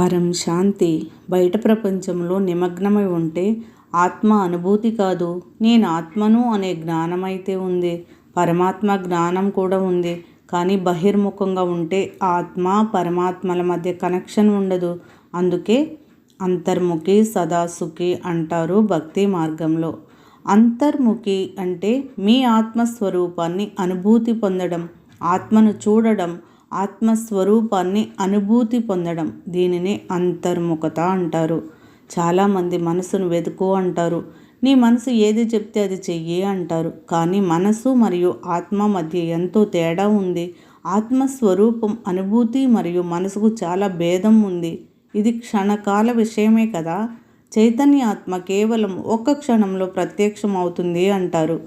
పరం శాంతి. బయట ప్రపంచంలో నిమగ్నమై ఉంటే ఆత్మ అనుభూతి కాదు. నేను ఆత్మను అనే జ్ఞానమైతే ఉంది. పరమాత్మ జ్ఞానం కూడా ఉంది. కానీ బహిర్ముఖంగా ఉంటే ఆత్మ పరమాత్మల మధ్య కనెక్షన్ ఉండదు. అందుకే అంతర్ముఖి సదాసుఖి అంటారు భక్తి మార్గంలో. అంతర్ముఖి అంటే మీ ఆత్మస్వరూపాన్ని అనుభూతి పొందడం ఆత్మను చూడడం ఆత్మస్వరూపాన్ని అనుభూతి పొందడం దీనిని అంతర్ముఖత అంటారు. చాలామంది మనసును వెతుకు అంటారు. నీ మనసు ఏది చెప్తే అది చెయ్యి అంటారు. కానీ మనసు మరియు ఆత్మ మధ్య ఎంతో తేడా ఉంది. ఆత్మస్వరూపం అనుభూతి మరియు మనసుకు చాలా భేదం ఉంది. ఇది క్షణకాల విషయమే కదా. చైతన్య ఆత్మ కేవలం ఒక్క క్షణంలో ప్రత్యక్షం అవుతుంది అంటారు.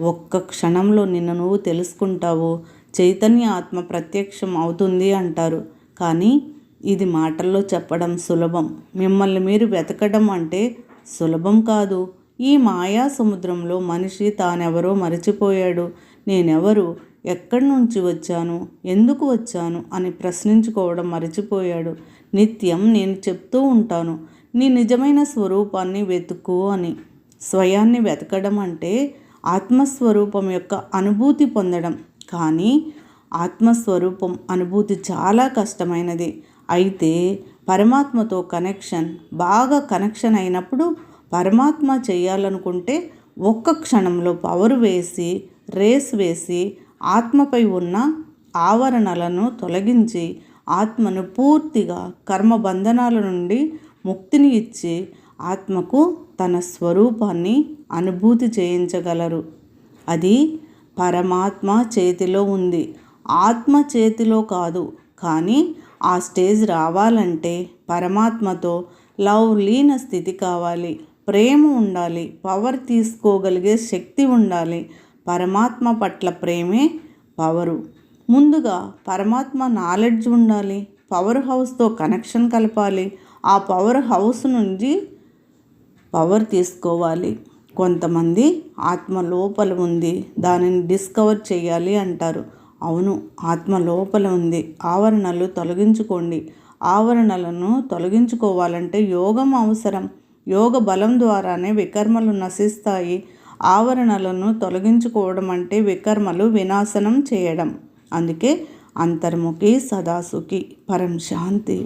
ఒక్క క్షణంలో నిన్ను నువ్వు తెలుసుకుంటావు. చైతన్య ఆత్మ ప్రత్యక్షం అవుతుంది అంటారు. కానీ ఇది మాటల్లో చెప్పడం సులభం. మిమ్మల్ని మీరు వెతకడం అంటే సులభం కాదు. ఈ మాయా సముద్రంలో మనిషి తానెవరో మరచిపోయాడు. నేనెవరు? ఎక్కడి నుంచి వచ్చాను? ఎందుకు వచ్చాను? అని ప్రశ్నించుకోవడం మరచిపోయాడు. నిత్యం నేను చెప్తూ ఉంటాను. నీ నిజమైన స్వరూపాన్ని వెతుకు అని. స్వయాన్ని వెతకడం అంటే ఆత్మస్వరూపం యొక్క అనుభూతి పొందడం. కానీ ఆత్మస్వరూపం అనుభూతి చాలా కష్టమైనది. అయితే పరమాత్మతో కనెక్షన్ బాగా కనెక్షన్ అయినప్పుడు పరమాత్మ చేయాలనుకుంటే ఒక్క క్షణంలో పవర్ వేసి రేస్ వేసి ఆత్మపై ఉన్న ఆవరణలను తొలగించి ఆత్మను పూర్తిగా కర్మబంధనాల నుండి ముక్తిని ఇచ్చి ఆత్మకు తన స్వరూపాన్ని అనుభూతి చేయించగలరు. అది పరమాత్మ చేతిలో ఉంది. ఆత్మ చేతిలో కాదు. కానీ ఆ స్టేజ్ రావాలంటే పరమాత్మతో లవ్ లీన స్థితి కావాలి. ప్రేమ ఉండాలి. పవర్ తీసుకోగలిగే శక్తి ఉండాలి. పరమాత్మ పట్ల ప్రేమే పవరు. ముందుగా పరమాత్మ నాలెడ్జ్ ఉండాలి. పవర్ హౌస్తో కనెక్షన్ కలపాలి. ఆ పవర్ హౌస్ నుంచి పవర్ తీసుకోవాలి. కొంతమంది ఆత్మ లోపల ఉంది. దానిని డిస్కవర్ చేయాలి అంటారు. అవును ఆత్మ లోపల ఉంది. ఆవరణలు తొలగించుకోండి. ఆవరణలను తొలగించుకోవాలంటే యోగం అవసరం. యోగ బలం ద్వారానే వికర్మలు నశిస్తాయి. ఆవరణలను తొలగించుకోవడం అంటే వికర్మలు వినాశనం చేయడం. అందుకే అంతర్ముఖి సదాసుఖి. పరం శాంతి.